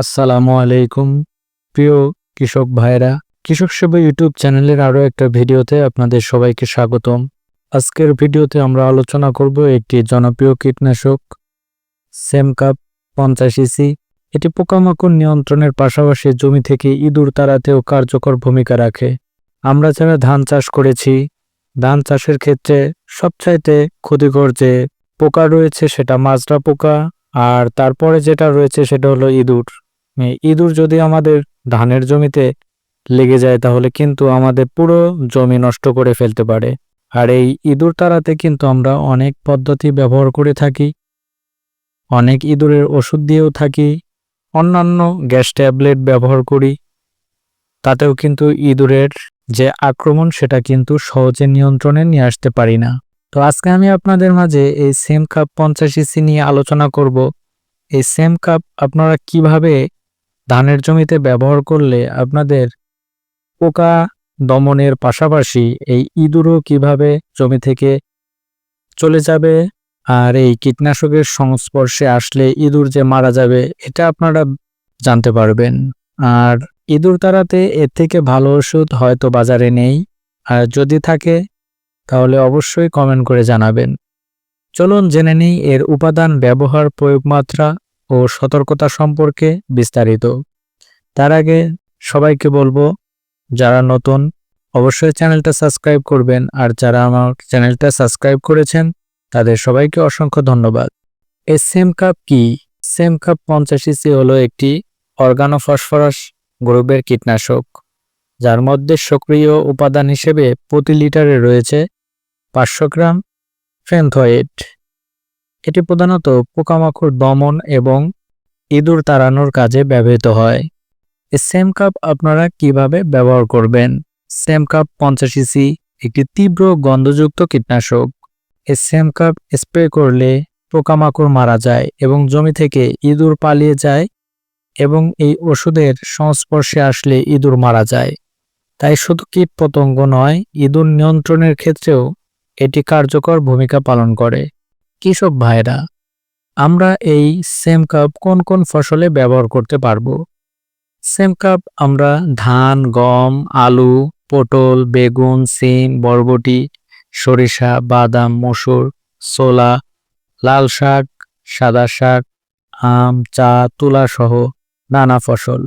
আসসালামু আলাইকুম। প্রিয় কৃষক ভাইরা কৃষক সেবা ইউটিউব চ্যানেলের আরও একটা ভিডিওতে আপনাদের সবাইকে স্বাগতম। আজকের ভিডিওতে আমরা আলোচনা করব একটি জনপ্রিয় কীটনাশক, সেমকাপ পঞ্চাশ ইসি। এটি পোকামাকড় নিয়ন্ত্রণের পাশাপাশি জমি থেকে ইঁদুর তাড়াতেও কার্যকর ভূমিকা রাখে। আমরা যারা ধান চাষ করেছি, ধান চাষের ক্ষেত্রে সবচাইতে ক্ষতিকর যে পোকা রয়েছে সেটা মাজরা পোকা, আর তারপরে যেটা রয়েছে সেটা হলো ইঁদুর। ইঁদুর যদি আমাদের ধানের জমিতে লেগে যায়, তাহলে কিন্তু আমাদের পুরো জমি নষ্ট করে ফেলতে পারে। আর এই ইঁদুর তাড়াতে কিন্তু আমরা অনেক পদ্ধতি ব্যবহার করে থাকি, অনেক ইঁদুরের ওষুধ দিয়েও থাকি, অন্যান্য গ্যাস ট্যাবলেট ব্যবহার করি। তাতেও কিন্তু ইঁদুরের যে আক্রমণ, সেটা কিন্তু সহজে নিয়ন্ত্রণে নিয়ে আসতে পারি না। তো আজকে আমি আপনাদের মাঝে এই সেম কাপ পঞ্চাশ ইসি নিয়ে আলোচনা করব। এই সেম কাপ আপনারা কীভাবে ধানের জমিতে ব্যবহার করলে আপনাদের পোকা দমনের পাশাপাশি এই ইঁদুরও কীভাবে জমি থেকে চলে যাবে আর এই কীটনাশকের সংস্পর্শে আসলে ইঁদুর যে মারা যাবে, এটা আপনারা জানতে পারবেন। আর ইঁদুর তাড়াতে এর থেকে ভালো ওষুধ হয়তো বাজারে নেই। আর যদি থাকে, তাহলে অবশ্যই কমেন্ট করে জানাবেন। চলুন জেনে নিই এর উপাদান, ব্যবহার, প্রয়োগমাত্রা ও সতর্কতা সম্পর্কে বিস্তারিত। তার আগে সবাইকে বলব, যারা নতুন, অবশ্যই চ্যানেলটা সাবস্ক্রাইব করবেন। আর যারা আমার চ্যানেলটা সাবস্ক্রাইব করেছেন, তাদের সবাইকে অসংখ্য ধন্যবাদ। এই সেম কাপ কি? সেম কাপ পঞ্চাশ ইসি হলো একটি অর্গানোফসফরাস গ্রুপের কীটনাশক, যার মধ্যে সক্রিয় উপাদান হিসেবে প্রতি লিটারে রয়েছে পাঁচশো গ্রাম ফেনথয়েড। এটি প্রধানত পোকামাকড় দমন এবং ইঁদুর তাড়ানোর কাজে ব্যবহৃত হয়। সেম কাপ আপনারা কীভাবে ব্যবহার করবেন? সেম কাপ পঞ্চাশ ইসি একটি তীব্র গন্ধযুক্ত কীটনাশক। এই সেম কাপ স্প্রে করলে পোকামাকড় মারা যায় এবং জমি থেকে ইঁদুর পালিয়ে যায় এবং এই ওষুধের সংস্পর্শে আসলে ইঁদুর মারা যায়। তাই শুধু কীট পতঙ্গ নয়, ইঁদুর নিয়ন্ত্রণের ক্ষেত্রেও এটি কার্যকর ভূমিকা পালন করে। কৃষক ভাইরা আমরা এই সেম কাপ কোন কোন ফসলে ব্যবহার করতে পারব? সেম কাপ আমরা ধান, গম, আলু, পটল, বেগুন, সিম, বরবটি, সরিষা, বাদাম, মসুর, ছোলা, লাল শাক, সাদা শাক, আম, চা, তুলা সহ নানা ফসল।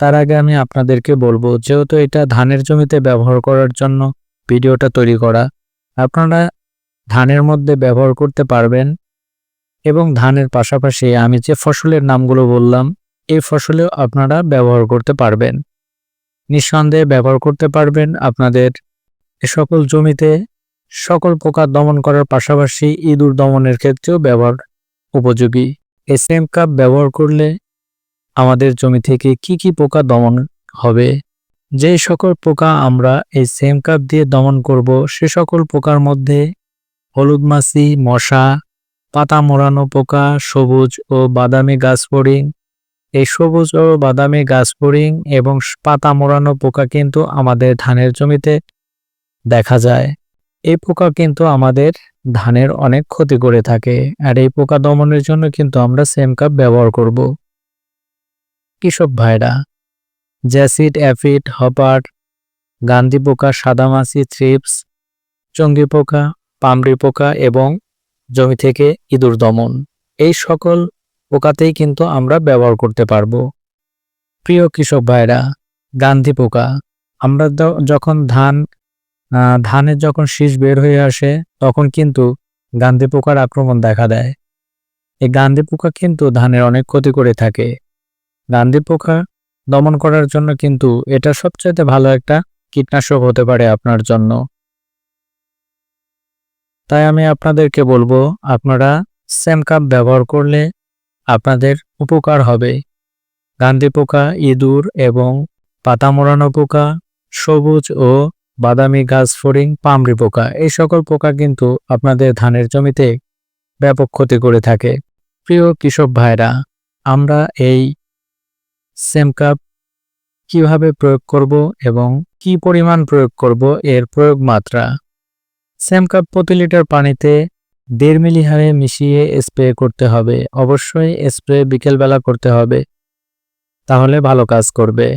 তার আগে আমি আপনাদেরকে বলব, যেহেতু এটা ধানের জমিতে ব্যবহার করার জন্য ভিডিওটা তৈরি করা, আপনারা ধানের মধ্যে ব্যবহার করতে পারবেন এবং ধানের পাশাপাশি আমি যে ফসলের নামগুলো বললাম, এই ফসলেও আপনারা ব্যবহার করতে পারবেন। নিঃসন্দেহে ব্যবহার করতে পারবেন আপনাদের এ সকল জমিতে সকল পোকা দমন করার পাশাপাশি ইঁদুর দমনের ক্ষেত্রেও ব্যবহার উপযোগী। এই সেম কাপ ব্যবহার করলে আমাদের জমি থেকে কি কি পোকা দমন হবে? যে সকল পোকা আমরা এই সেম কাপ দিয়ে দমন করব, সে সকল পোকার মধ্যে হলুদ মাছি, মশা, পাতা মোড়ানো পোকা, সবুজ ও বাদামি গাছ ফড়িং এই সবুজ ও বাদামি গাছ ফড়িং এবং পাতা মোড়ানো পোকা কিন্তু আমাদের ধানের জমিতে দেখা যায়। এই পোকা কিন্তু আমাদের ধানের অনেক ক্ষতি করে থাকে আর এই পোকা দমনের জন্য কিন্তু আমরা সেম কাপ ব্যবহার করব। কৃষক ভাইরা, জ্যাসিড, অ্যাফিড, হপার, গান্ধী পোকা সাদামাছি থ্রিপস, চঙ্গি পোকা পামড়ি পোকা এবং জমি থেকে ইঁদুর দমন। এই সকল পোকাতেই কিন্তু আমরা ব্যবহার করতে পারব। প্রিয় কৃষক ভাইরা গান্ধী পোকা। আমরা যখন ধান ধানের যখন শীষ বের হয়ে আসে, তখন কিন্তু গান্ধী পোকার আক্রমণ দেখা দেয়। এই গান্ধী পোকা কিন্তু ধানের অনেক ক্ষতি করে থাকে। গান্ধী পোকা দমন করার জন্য কিন্তু এটা সবচাইতে ভালো একটা কীটনাশক হতে পারে আপনার জন্য। তাই আমি আপনাদেরকে বলব, আপনারা সেম কাপ ব্যবহার করলে আপনাদের উপকার হবে। গান্ধী পোকা, ইঁদুর এবং পাতা মোড়ানো পোকা, সবুজ ও বাদামি গাছ ফড়িং পামড়ি পোকা, এই সকল পোকা কিন্তু আপনাদের ধানের জমিতে ব্যাপক ক্ষতি করে থাকে। প্রিয় কৃষক ভাইরা, আমরা এই সেম কাপ কীভাবে প্রয়োগ করব এবং কি পরিমাণ প্রয়োগ করব, এর প্রয়োগ মাত্রা সেম কাপ প্রতি লিটার পানিতে দেড় মিলি হারে মিশিয়ে স্প্রে করতে হবে। অবশ্যই স্প্রে বিকেলবেলা করতে হবে। তাহলে ভালো কাজ করবে।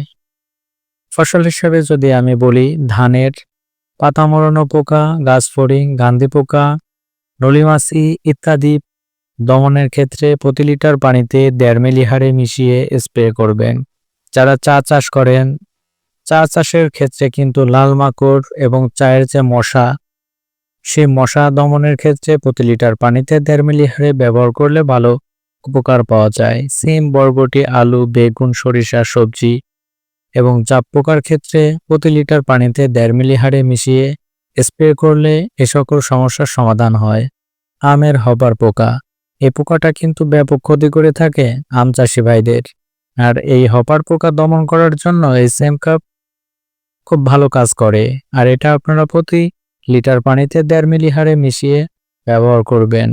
ফসল হিসেবে যদি আমি বলি, ধানের পাতা মরানো পোকা, গাছ ফড়িং, গান্ধী পোকা নলিমাছি ইত্যাদি দমনের ক্ষেত্রে প্রতি লিটার পানিতে দেড় মিলি হারে মিশিয়ে স্প্রে করবেন। যারা চা চাষ করেন, চা চাষের ক্ষেত্রে কিন্তু লাল মাকড় এবং চায়ের যে মশা সেই মশা দমনের ক্ষেত্রে প্রতি লিটার পানিতে দেড় মিলি হারে ব্যবহার করলে ভালো উপকার পাওয়া যায়। সিম, বরবটি, আলু, বেগুন, সরিষা, সবজি এবং চাপ পোকার ক্ষেত্রে প্রতি লিটার পানিতে দেড় মিলি হারে মিশিয়ে স্প্রে করলে এ সকল সমস্যার সমাধান হয়। আমের হবার পোকা। এই পোকাটা কিন্তু ব্যাপক ক্ষতি করে থাকে আম চাষি ভাইদের। আর এই হপার পোকা দমন করার জন্য এই সেম কাপ খুব ভালো কাজ করে। আর এটা আপনারা প্রতি লিটার পানিতে দেড় মিলি হারে মিশিয়ে ব্যবহার করবেন।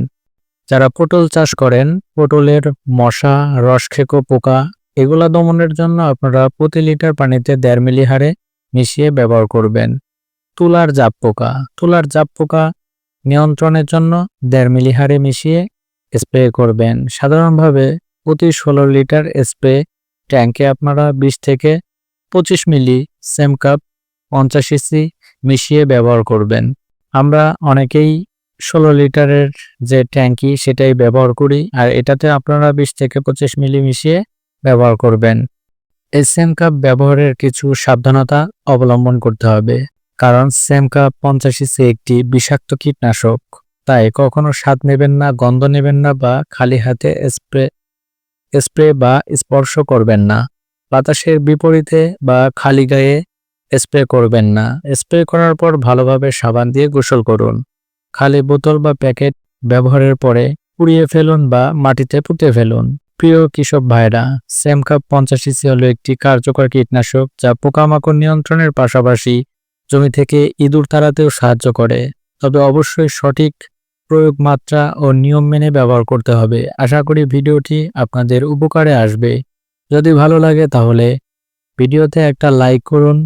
যারা পটল চাষ করেন, পটলের মশা রসখেকো পোকা, এগুলা দমনের জন্য আপনারা প্রতি লিটার পানিতে দেড় মিলি হারে মিশিয়ে ব্যবহার করবেন। তুলার জাপ পোকা। তুলার জাপ পোকা নিয়ন্ত্রণের জন্য দেড় মিলি হারে মিশিয়ে স্প্রে করবেন। সাধারণভাবে প্রতি ষোলো লিটার স্প্রে ট্যাঙ্কে আপনারা বিশ থেকে পঁচিশ মিলি, সেম কাপ, পঞ্চাশ ইসি মিশিয়ে ব্যবহার করবেন। আমরা অনেকেই ষোলো লিটারের যে ট্যাঙ্কি সেটাই ব্যবহার করি, আর এটাতে আপনারা বিশ থেকে পঁচিশ মিলি মিশিয়ে ব্যবহার করবেন। এই সেম কাপ ব্যবহারের কিছু সাবধানতা অবলম্বন করতে হবে, কারণ সেম কাপ পঞ্চাশ ইসি একটি বিষাক্ত কীটনাশক, তাই কখনো স্বাদ নেবেন না, গন্ধ নেবেন না বা খালি হাতে স্প্রে স্প্রে বা স্পর্শ করবেন না। বাতাসের বিপরীতে বা খালি গায়ে স্প্রে করবেন না। স্প্রে করার পর ভালোভাবে সাবান দিয়ে গোসল করুন। খালি বোতল বা প্যাকেট ব্যবহারের পরে পুড়িয়ে ফেলুন বা মাটিতে পুঁতে ফেলুন। প্রিয় কৃষক ভাইরা স্যামকাপ পঞ্চাশ ইসি হলো একটি কার্যকর কীটনাশক যা পোকামাকড় নিয়ন্ত্রণের পাশাপাশি জমি থেকে ইঁদুর তাড়াতেও সাহায্য করে। তবে অবশ্যই সঠিক প্রয়োগ মাত্রা ও নিয়ম মেনে ব্যবহার করতে হবে। আশা করি ভিডিওটি আপনাদের উপকারে আসবে। যদি ভালো লাগে তাহলে ভিডিওতে একটা লাইক করুন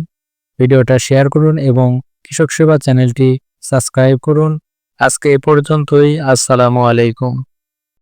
ভিডিওটা শেয়ার করুন এবং কৃষক সেবা চ্যানেলটি সাবস্ক্রাইব করুন। আজকে এ পর্যন্তই। আসসালামু আলাইকুম।